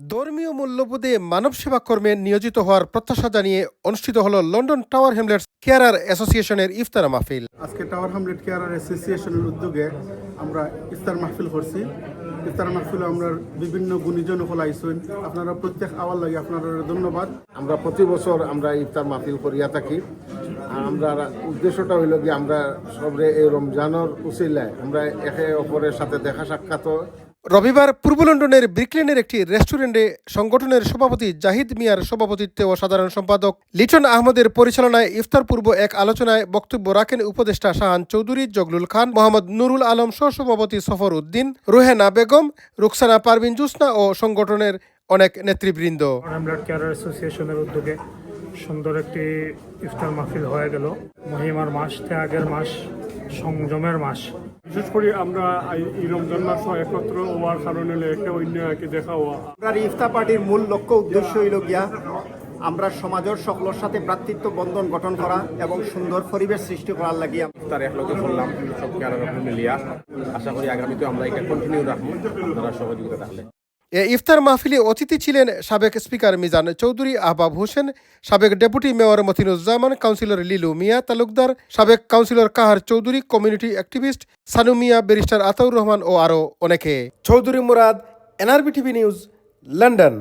ধর্মীয় মূল্যবোধে মানব সেবা কর্মে নিয়োজিত হওয়ার প্রত্যাশা জানিয়ে অনুষ্ঠিত হলো লন্ডন টাওয়ার হ্যামলেটস কেয়ারার অ্যাসোসিয়েশনের ইফতার মাহফিল। আজকে টাওয়ার হামলেট কেয়ারার অ্যাসোসিয়েশনের উদ্যোগে আমরা ইফতার মাহফিল করছি। ইফতার মাহফিল আমরা বিভিন্ন গুণীজন হল আইসুন আপনারা প্রত্যেক আওয়ার লাগে আপনারা ধন্যবাদ। আমরা প্রতি বছর আমরা ইফতার মাহফিল করিয়া থাকি। আর আমরা উদ্দেশ্যটা হইল কি আমরা সবরে এই রমজানের উচিলায় আমরা একে অপরের সাথে দেখা সাক্ষাৎ রবিবার পূর্ব লন্ডনের ব্রিকলেনের একটি রেস্টুরেন্টে সংগঠনের সভাপতি জাহিদ মিয়ার সভাপতিত্বে ও সাধারণ সম্পাদক লিটন আহমদের পরিচালনায় ইফতার পূর্ব এক আলোচনায় বক্তব্য রাখেন উপদেষ্টা শাহান চৌধুরী, জগলুল খান, মোহাম্মদ নুরুল আলম সহসভাপতি সফর উদ্দিন রোহেনা বেগম, রুকসানা পারভিন জুসনা ও সংগঠনের অনেক নেতৃবৃন্দ। উদ্যোগে সুন্দর একটি ইফতার মাহফিল হয়ে গেল। মহিমার মাস, ত্যাগের মাস, সংযমের মাস। বিশেষ করে আমরা এই- রমজান মাস একত্র হওয়ার কারণে একে অন্য একে দেখা হওয়া। আমরা এই পার্টির মূল লক্ষ্য উদ্দেশ্য হইল গিয়া আমরা সমাজের সকলের সাথে ভ্রাতৃত্ব বন্ধন গঠন করা এবং সুন্দর পরিবেশ সৃষ্টি করার লাগিয়া তার একলগে করলাম সবকে আরও মিলিয়া। আশা করি আগামীতে আমরা এটা কন্টিনিউ রাখব। আপনারা সহযোগিতা থাকলে এ ইফতার মাহফিলে অতিথি ছিলেন সাবেক স্পিকার মিজান চৌধুরী, আহবাব হোসেন, সাবেক deputy mayor Matinuzzaman, councillor Lilu Mia Talukdar, সাবেক councillor Kahar Chowdhury, community activist Sanu Mia, barrister Ataur Rahman ও আরও অনেকে। Chowdhury Murad, NRB TV news, London.